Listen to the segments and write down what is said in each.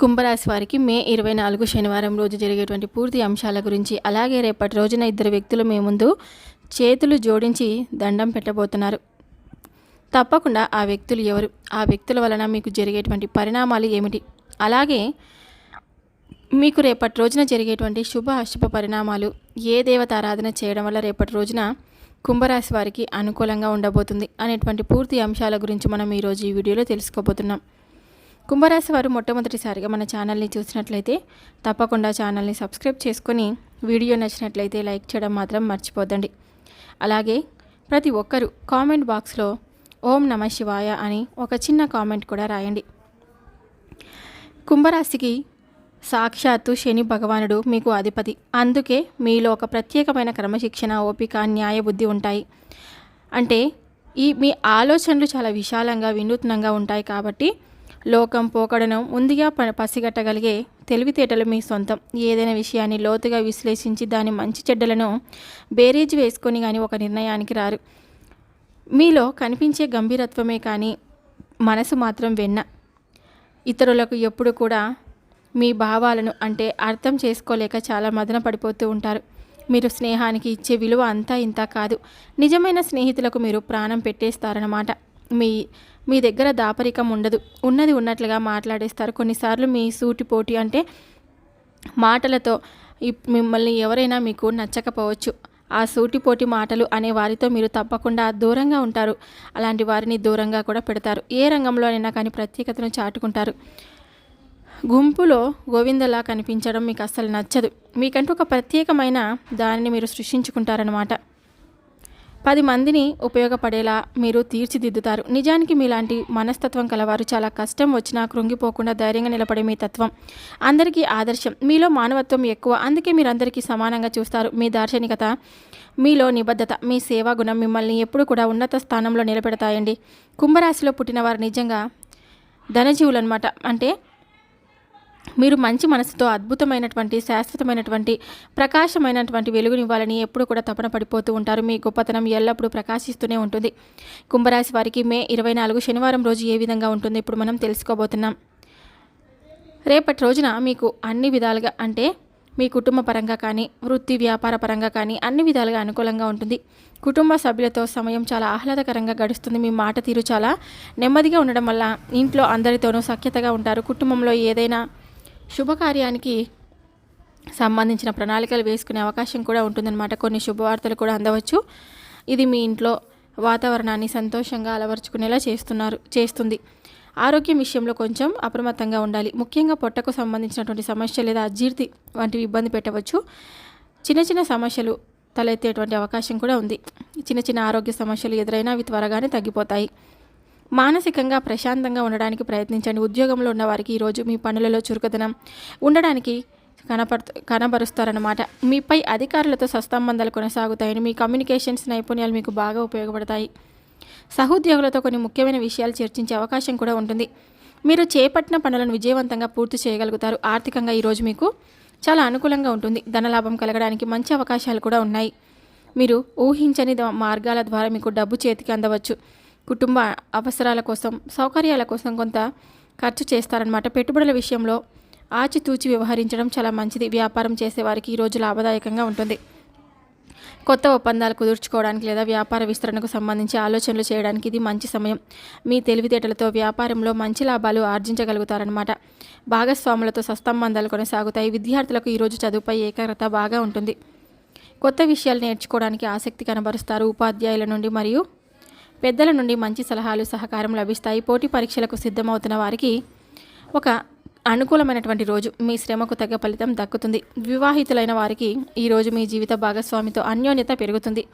కుంభరాశి వారికి మే ఇరవై నాలుగు శనివారం రోజు జరిగేటువంటి పూర్తి అంశాల గురించి అలాగే రేపటి రోజున ఇద్దరు వ్యక్తులు మీ ముందు చేతులు జోడించి దండం పెట్టబోతున్నారు. తప్పకుండా ఆ వ్యక్తులు ఎవరు? ఆ వ్యక్తుల వలన మీకు జరిగేటువంటి పరిణామాలు ఏమిటి? అలాగే మీకు రేపటి రోజున జరిగేటువంటి శుభ అశుభ పరిణామాలు ఏ దేవత ఆరాధన చేయడం వల్ల రేపటి రోజున కుంభరాశి వారికి అనుకూలంగా ఉండబోతుంది అనేటువంటి పూర్తి అంశాల గురించి మనం ఈరోజు ఈ వీడియోలో తెలుసుకోబోతున్నాం. కుంభరాశి వారు మొట్టమొదటిసారిగా మన ఛానల్ని చూసినట్లయితే తప్పకుండా ఛానల్ని సబ్స్క్రైబ్ చేసుకొని వీడియో నచ్చినట్లయితే లైక్ చేయడం మాత్రం మర్చిపోద్దండి. అలాగే ప్రతి ఒక్కరూ కామెంట్ బాక్స్లో ఓం నమ శివాయ అని ఒక చిన్న కామెంట్ కూడా రాయండి. కుంభరాశికి సాక్షాత్తు శని భగవానుడు మీకు అధిపతి. అందుకే మీలో ఒక ప్రత్యేకమైన క్రమశిక్షణ ఓపిక న్యాయబుద్ధి ఉంటాయి. అంటే ఈ మీ ఆలోచనలు చాలా విశాలంగా వినూత్నంగా ఉంటాయి కాబట్టి లోకం పోకడను ముందుగా ప- పసిగట్టగలిగే తెలివితేటలు మీ సొంతం. ఏదైనా విషయాన్ని లోతుగా విశ్లేషించి దాని మంచి చెడ్డలను బేరీజు వేసుకొని కానీ ఒక నిర్ణయానికి రారు. మీలో కనిపించే గంభీరత్వమే కానీ మనసు మాత్రం వెన్న. ఇతరులకు ఎప్పుడు కూడా మీ భావాలను అంటే అర్థం చేసుకోలేక చాలా మదన పడిపోతూ ఉంటారు. మీరు స్నేహానికి ఇచ్చే విలువ అంతా ఇంత కాదు. నిజమైన స్నేహితులకు మీరు ప్రాణం పెట్టేస్తారన్నమాట. మీ మీ దగ్గర దాపరికం ఉండదు. ఉన్నది ఉన్నట్లుగా మాట్లాడేస్తారు. కొన్నిసార్లు మీ సూటిపోటి అంటే మాటలతో ఇప్- మిమ్మల్ని ఎవరైనా మీకు నచ్చకపోవచ్చు. ఆ సూటిపోటి మాటలు అనే వారితో మీరు తప్పకుండా దూరంగా ఉంటారు. అలాంటి వారిని దూరంగా కూడా పెడతారు. ఏ రంగంలోనైనా కానీ ప్రత్యేకతను చాటుకుంటారు. గుంపులో గోవిందలా కనిపించడం మీకు అస్సలు నచ్చదు. మీకంటూ ఒక ప్రత్యేకమైన దానిని మీరు సృష్టించుకుంటారనమాట పది మందిని ఉపయోగపడేలా మీరు తీర్చిదిద్దుతారు. నిజానికి మీలాంటి మనస్తత్వం కలవారు చాలా కష్టం వచ్చినా కృంగిపోకుండా ధైర్యంగా నిలబడే మీ తత్వం. అందరికీ ఆదర్శం. మీలో మానవత్వం ఎక్కువ. అందుకే మీరు అందరికీ సమానంగా చూస్తారు. మీ దార్శనికత మీలో నిబద్ధత మీ సేవా గుణం మిమ్మల్ని ఎప్పుడు కూడా ఉన్నత స్థానంలో నిలబెడతాయండి. కుంభరాశిలో పుట్టిన వారు నిజంగా ధనజీవులు అనమాట అంటే మీరు మంచి మనసుతో అద్భుతమైనటువంటి శాశ్వతమైనటువంటి ప్రకాశమైనటువంటి వెలుగునివ్వాలని ఎప్పుడు కూడా తపన పడిపోతూ ఉంటారు. మీ గొప్పతనం ఎల్లప్పుడూ ప్రకాశిస్తూనే ఉంటుంది. కుంభరాశి వారికి మే ఇరవై నాలుగు శనివారం రోజు ఏ విధంగా ఉంటుంది? ఇప్పుడు మనం తెలుసుకోబోతున్నాం. రేపటి రోజున మీకు అన్ని విధాలుగా అంటే మీ కుటుంబ పరంగా కానీ వృత్తి వ్యాపార పరంగా కానీ అన్ని విధాలుగా అనుకూలంగా ఉంటుంది. కుటుంబ సభ్యులతో సమయం చాలా ఆహ్లాదకరంగా గడుస్తుంది. మీ మాట తీరు చాలా నెమ్మదిగా ఉండడం వల్ల ఇంట్లో అందరితోనూ సఖ్యతగా ఉంటారు. కుటుంబంలో ఏదైనా శుభకార్యానికి సంబంధించిన ప్రణాళికలు వేసుకునే అవకాశం కూడా ఉంటుందన్నమాట. కొన్ని శుభవార్తలు కూడా అందవచ్చు. ఇది మీ ఇంట్లో వాతావరణాన్ని సంతోషంగా అలవరుచుకునేలా చేస్తున్నారు చేస్తుంది. ఆరోగ్యం విషయంలో కొంచెం అప్రమత్తంగా ఉండాలి. ముఖ్యంగా పొట్టకు సంబంధించినటువంటి సమస్య లేదా అజీర్తి వంటివి ఇబ్బంది పెట్టవచ్చు. చిన్న చిన్న సమస్యలు తలెత్తేటువంటి అవకాశం కూడా ఉంది. చిన్న చిన్న ఆరోగ్య సమస్యలు ఎదురైనా అవి త్వరగానే తగ్గిపోతాయి. మానసికంగా ప్రశాంతంగా ఉండడానికి ప్రయత్నించండి. ఉద్యోగంలో ఉన్నవారికి ఈరోజు మీ పనులలో చురుకుదనం ఉండడానికి కనపడుతూ కనబరుస్తారన్నమాట. మీపై అధికారులతో సస్తంబంధాలు కొనసాగుతాయని మీ కమ్యూనికేషన్స్ నైపుణ్యాలు మీకు బాగా ఉపయోగపడతాయి. సహోద్యోగులతో కొన్ని ముఖ్యమైన విషయాలు చర్చించే అవకాశం కూడా ఉంటుంది. మీరు చేపట్టిన పనులను విజయవంతంగా పూర్తి చేయగలుగుతారు. ఆర్థికంగా ఈరోజు మీకు చాలా అనుకూలంగా ఉంటుంది. ధనలాభం కలగడానికి మంచి అవకాశాలు కూడా ఉన్నాయి. మీరు ఊహించని మార్గాల ద్వారా మీకు డబ్బు చేతికి అందవచ్చు. కుటుంబ అవసరాల కోసం సౌకర్యాల కోసం కొంత ఖర్చు చేస్తారనమాట పెట్టుబడుల విషయంలో ఆచితూచి వ్యవహరించడం చాలా మంచిది. వ్యాపారం చేసేవారికి ఈరోజు లాభదాయకంగా ఉంటుంది. కొత్త ఒప్పందాలు కుదుర్చుకోవడానికి లేదా వ్యాపార విస్తరణకు సంబంధించి ఆలోచనలు చేయడానికి ఇది మంచి సమయం. మీ తెలివితేటలతో వ్యాపారంలో మంచి లాభాలు ఆర్జించగలుగుతారనమాట భాగస్వాములతో సస్తంబంధాలు కొనసాగుతాయి. విద్యార్థులకు ఈరోజు చదువుపై ఏకాగ్రత బాగా ఉంటుంది. కొత్త విషయాలు నేర్చుకోవడానికి ఆసక్తి కనబరుస్తారు. ఉపాధ్యాయుల నుండి మరియు పెద్దల నుండి మంచి సలహాలు సహకారం లభిస్తాయి. పోటీ పరీక్షలకు సిద్ధమవుతున్న వారికి ఒక అనుకూలమైనటువంటి రోజు మీ శ్రమకు తగ్గ ఫలితం దక్కుతుంది. వివాహితులైన వారికి ఈరోజు మీ జీవిత భాగస్వామితో అన్యోన్యత పెరుగుతుంది.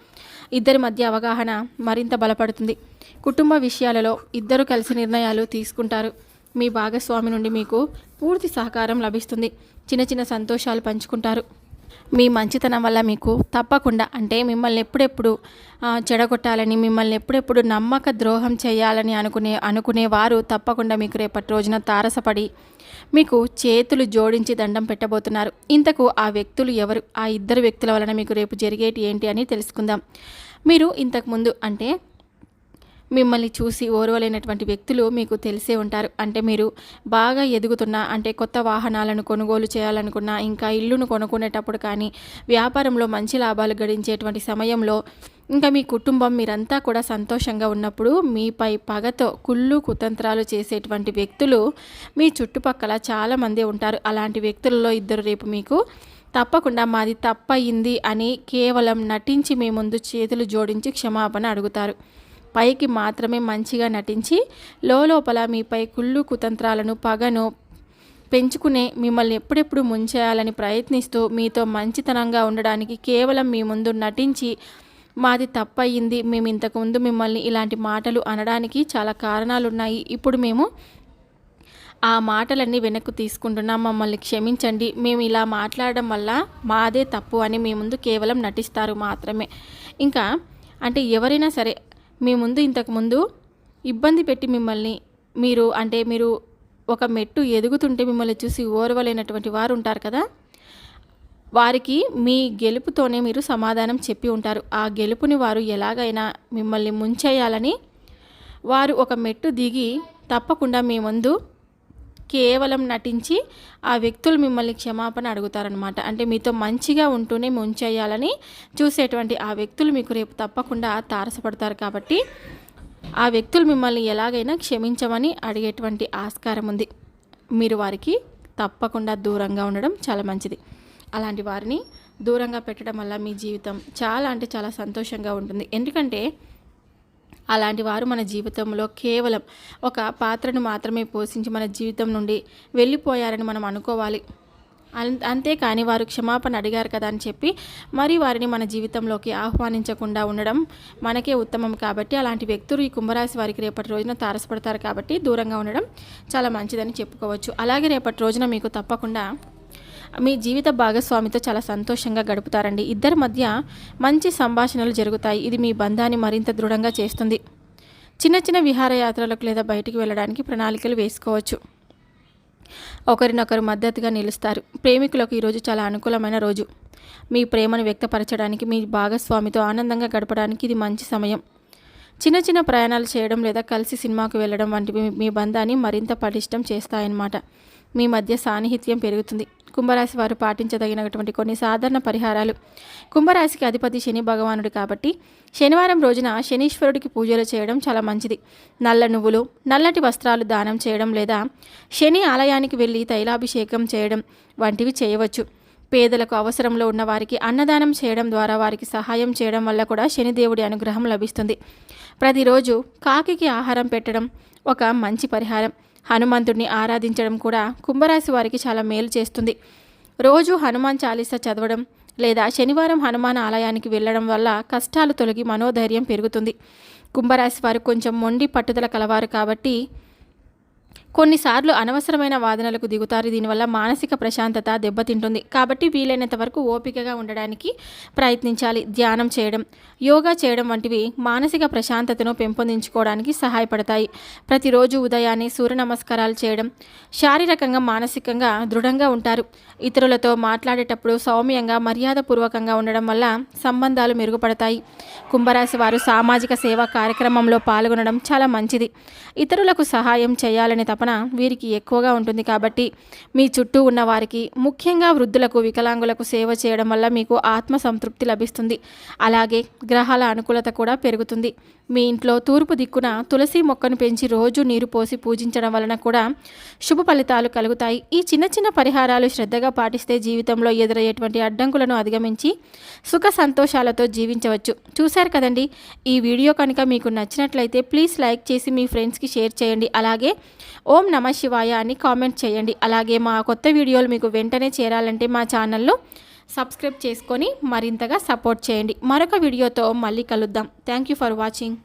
ఇద్దరి మధ్య అవగాహన మరింత బలపడుతుంది. కుటుంబ విషయాలలో ఇద్దరు కలిసి నిర్ణయాలు తీసుకుంటారు. మీ భాగస్వామి నుండి మీకు పూర్తి సహకారం లభిస్తుంది. చిన్న చిన్న సంతోషాలు పంచుకుంటారు. మీ మంచితనం వల్ల మీకు తప్పకుండా అంటే మిమ్మల్ని ఎప్పుడెప్పుడు చెడగొట్టాలని మిమ్మల్ని ఎప్పుడెప్పుడు నమ్మక ద్రోహం చేయాలని అనుకునే అనుకునేవారు తప్పకుండా మీకు రేపటి రోజున తారసపడి మీకు చేతులు జోడించి దండం పెట్టబోతున్నారు. ఇంతకు ఆ వ్యక్తులు ఎవరు? ఆ ఇద్దరు వ్యక్తుల వలన మీకు రేపు జరిగేటి ఏంటి అని తెలుసుకుందాం. మీరు ఇంతకుముందు అంటే మిమ్మల్ని చూసి ఓర్వలేనటువంటి వ్యక్తులు మీకు తెలిసే ఉంటారు. అంటే మీరు బాగా ఎదుగుతున్న అంటే కొత్త వాహనాలను కొనుగోలు చేయాలనుకున్నా ఇంకా ఇల్లును కొనుక్కునేటప్పుడు కానీ వ్యాపారంలో మంచి లాభాలు గడించేటువంటి సమయంలో ఇంకా మీ కుటుంబం మీరంతా కూడా సంతోషంగా ఉన్నప్పుడు మీపై పగతో కుళ్ళు కుతంత్రాలు చేసేటువంటి వ్యక్తులు మీ చుట్టుపక్కల చాలామంది ఉంటారు. అలాంటి వ్యక్తులలో ఇద్దరు రేపు మీకు తప్పకుండా మాది తప్పయింది అని కేవలం నటించి మీ ముందు చేతులు జోడించి క్షమాపణ అడుగుతారు. పైకి మాత్రమే మంచిగా నటించి లోపల మీపై కుళ్ళు కుతంత్రాలను పగను పెంచుకునే మిమ్మల్ని ఎప్పుడెప్పుడు ముంచేయాలని ప్రయత్నిస్తూ మీతో మంచితనంగా ఉండడానికి కేవలం మీ ముందు నటించి మాది తప్పయింది మేము ఇంతకుముందు మిమ్మల్ని ఇలాంటి మాటలు అనడానికి చాలా కారణాలు ఉన్నాయి ఇప్పుడు మేము ఆ మాటలన్నీ వెనక్కు తీసుకుంటున్నాం. మమ్మల్ని క్షమించండి. మేము ఇలా మాట్లాడడం వల్ల మాదే తప్పు అని మీ ముందు కేవలం నటిస్తారు మాత్రమే. ఇంకా అంటే ఎవరైనా సరే మీ ముందు ఇంతకుముందు ఇబ్బంది పెట్టి మిమ్మల్ని మీరు అంటే మీరు ఒక మెట్టు ఎదుగుతుంటే మిమ్మల్ని చూసి ఓర్వలేనటువంటి వారు ఉంటారు కదా? వారికి మీ గెలుపుతోనే మీరు సమాధానం చెప్పి ఉంటారు. ఆ గెలుపుని వారు ఎలాగైనా మిమ్మల్ని ముంచేయాలని వారు ఒక మెట్టు దిగి తప్పకుండా మీ ముందు కేవలం నటించి ఆ వ్యక్తులు మిమ్మల్ని క్షమాపణ అడుగుతారనమాట అంటే మీతో మంచిగా ఉంటూనే ముంచేయాలని చూసేటువంటి ఆ వ్యక్తులు మీకు రేపు తప్పకుండా తారసపడతారు కాబట్టి ఆ వ్యక్తులు మిమ్మల్ని ఎలాగైనా క్షమించమని అడిగేటువంటి ఆస్కారం ఉంది. మీరు వారికి తప్పకుండా దూరంగా ఉండడం చాలా మంచిది. అలాంటి వారిని దూరంగా పెట్టడం వల్ల మీ జీవితం చాలా అంటే చాలా సంతోషంగా ఉంటుంది. ఎందుకంటే అలాంటి వారు మన జీవితంలో కేవలం ఒక పాత్రను మాత్రమే పోషించి మన జీవితం నుండి వెళ్ళిపోయారని మనం అనుకోవాలి. అంతేకాని వారు క్షమాపణ అడిగారు కదా అని చెప్పి మరి వారిని మన జీవితంలోకి ఆహ్వానించకుండా ఉండడం మనకే ఉత్తమం కాబట్టి అలాంటి వ్యక్తులు ఈ కుంభరాశి వారికి రేపటి రోజున తారసపడతారు కాబట్టి దూరంగా ఉండడం చాలా మంచిదని చెప్పుకోవచ్చు. అలాగే రేపటి రోజున మీకు తప్పకుండా మీ జీవిత భాగస్వామితో చాలా సంతోషంగా గడుపుతారండి. ఇద్దరి మధ్య మంచి సంభాషణలు జరుగుతాయి. ఇది మీ బంధాన్ని మరింత దృఢంగా చేస్తుంది. చిన్న చిన్న విహారయాత్రలకు లేదా బయటికి వెళ్ళడానికి ప్రణాళికలు వేసుకోవచ్చు. ఒకరినొకరు మద్దతుగా నిలుస్తారు. ప్రేమికులకు ఈరోజు చాలా అనుకూలమైన రోజు. మీ ప్రేమను వ్యక్తపరచడానికి మీ భాగస్వామితో ఆనందంగా గడపడానికి ఇది మంచి సమయం. చిన్న చిన్న ప్రయాణాలు చేయడం లేదా కలిసి సినిమాకు వెళ్ళడం వంటివి మీ బంధాన్ని మరింత పటిష్టం చేస్తాయన్నమాట. మీ మధ్య సాన్నిహిత్యం పెరుగుతుంది. కుంభరాశి వారు పాటించదగినటువంటి కొన్ని సాధారణ పరిహారాలు. కుంభరాశికి అధిపతి శని భగవానుడు కాబట్టి శనివారం రోజున శనీశ్వరుడికి పూజలు చేయడం చాలా మంచిది. నల్ల నువ్వులు నల్లటి వస్త్రాలు దానం చేయడం లేదా శని ఆలయానికి వెళ్ళి తైలాభిషేకం చేయడం వంటివి చేయవచ్చు. పేదలకు అవసరంలో ఉన్న వారికి అన్నదానం చేయడం ద్వారా వారికి సహాయం చేయడం వల్ల కూడా శనిదేవుడి అనుగ్రహం లభిస్తుంది. ప్రతిరోజు కాకికి ఆహారం పెట్టడం ఒక మంచి పరిహారం. హనుమంతుడిని ఆరాధించడం కూడా కుంభరాశి వారికి చాలా మేలు చేస్తుంది. రోజు హనుమాన్ చాలీస చదవడం లేదా శనివారం హనుమాన్ ఆలయానికి వెళ్ళడం వల్ల కష్టాలు తొలగి మనోధైర్యం పెరుగుతుంది. కుంభరాశి వారు కొంచెం మొండి పట్టుదల కలవారు కాబట్టి కొన్నిసార్లు అనవసరమైన వాదనలకు దిగుతారు. దీనివల్ల మానసిక ప్రశాంతత దెబ్బతింటుంది. కాబట్టి వీలైనంత వరకు ఓపికగా ఉండడానికి ప్రయత్నించాలి. ధ్యానం చేయడం యోగా చేయడం వంటివి మానసిక ప్రశాంతతను పెంపొందించుకోవడానికి సహాయపడతాయి. ప్రతిరోజు ఉదయాన్నే సూర్య నమస్కారాలు చేయడం శారీరకంగా మానసికంగా దృఢంగా ఉంటారు. ఇతరులతో మాట్లాడేటప్పుడు సౌమ్యంగా మర్యాదపూర్వకంగా ఉండడం వల్ల సంబంధాలు మెరుగుపడతాయి. కుంభరాశి వారు సామాజిక సేవా కార్యక్రమంలో పాల్గొనడం చాలా మంచిది. ఇతరులకు సహాయం చేయాలని తపన వీరికి ఎక్కువగా ఉంటుంది కాబట్టి మీ చుట్టూ ఉన్న వారికి ముఖ్యంగా వృద్ధులకు వికలాంగులకు సేవ చేయడం వల్ల మీకు ఆత్మ సంతృప్తి లభిస్తుంది. అలాగే గ్రహాల అనుకూలత కూడా పెరుగుతుంది. మీ ఇంట్లో తూర్పు దిక్కున తులసి మొక్కను పెంచి రోజు నీరు పోసి పూజించడం వలన కూడా శుభ ఫలితాలు కలుగుతాయి. ఈ చిన్న చిన్న పరిహారాలు శ్రద్ధగా పాటిస్తే జీవితంలో ఎదురయ్యేటువంటి అడ్డంకులను అధిగమించి సుఖ సంతోషాలతో జీవించవచ్చు. చూశారు కదండి? ఈ వీడియో కనుక మీకు నచ్చినట్లయితే ప్లీజ్ లైక్ చేసి మీ ఫ్రెండ్స్కి షేర్ చేయండి. అలాగే ఓం నమ శివాయ అని కామెంట్ చేయండి. అలాగే మా కొత్త వీడియోలు మీకు వెంటనే చేరాలంటే మా ఛానల్లో సబ్స్క్రైబ్ చేసుకొని మరింతగా సపోర్ట్ చేయండి. మరొక వీడియోతో మళ్ళీ కలుద్దాం. Thank you for watching.